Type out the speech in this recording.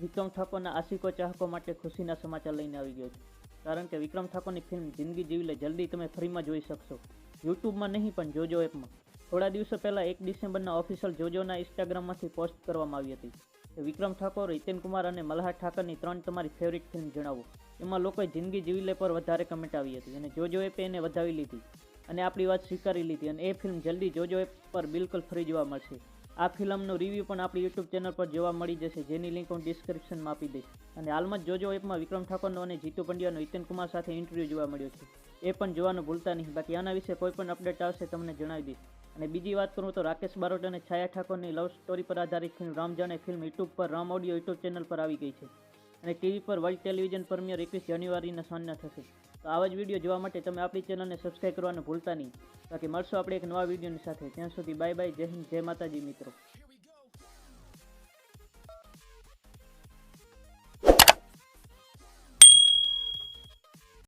વિક્રમ ઠાકોરના આશિકો ચાહકો માટે ખુશીના સમાચાર લઈને આવી ગયો છે. કારણ કે વિક્રમ ઠાકોરની ફિલ્મ જિંદગી જીવી લે, જલ્દી તમે ફ્રીમાં જોઈ શકશો. યુટ્યુબમાં નહીં, પણ જોજો એપમાં. થોડા દિવસો પહેલાં એક ડિસેમ્બરના ઓફિશિયલ જોજોના ઇન્સ્ટાગ્રામમાંથી પોસ્ટ કરવામાં આવી હતી વિક્રમ ઠાકોર, હિતેન કુમાર અને મલ્હાર ઠાકરની ત્રણ તમારી ફેવરિટ ફિલ્મ જણાવો. એમાં લોકોએ જિંદગી જીવી લે પર વધારે કમેન્ટ આવી હતી અને જોજો એપે એને વધાવી લીધી. અને આપણી વાત સ્વીકારી લીધી અને એ ફિલ્મ જલ્દી જોજો એપ પર બિલકુલ ફ્રી જોવા મળશે. આ ફિલ્મનો રિવ્યૂ પણ આપણી યુટ્યુબ ચેનલ પર જોવા મળી જશે, જેની લિંક હું ડિસ્ક્રિપ્શનમાં આપી દઈશ. અને હાલમાં જ જોજો એપમાં વિક્રમ ઠાકોરનો અને જીતુ પંડ્યાનો હિતેન કુમાર સાથે ઇન્ટરવ્યૂ જોવા મળ્યો છે. એ પણ જોવાનું ભૂલતા નહીં. બાકી આના વિશે કોઈ પણ અપડેટ આવશે તમને જણાવી દઈશ. અને બીજી વાત કરું તો રાકેશ બારોટ અને છાયા ઠાકોરની લવ સ્ટોરી પર આધારિત ફિલ્મ રામ જાણે ફિલ્મ યુટ્યુબ પર, રામ ઓડિયો યુટ્યુબ ચેનલ પર આવી ગઈ છે. અને ટીવી પર વર્લ્ડ ટેલિવિઝન પ્રીમિયર એકવીસ જાન્યુઆરીના સાંજના થશે. તો આવા જ વીડિયો જોવા માટે તમે આપણી ચેનલને સબસ્ક્રાઈબ કરવાનું ભૂલતા નહીં. બાકી મળશો આપણે એક નવા વિડીયોની સાથે. ત્યાં સુધી બાય બાય જય હિન્દ, જય માતાજી મિત્રો.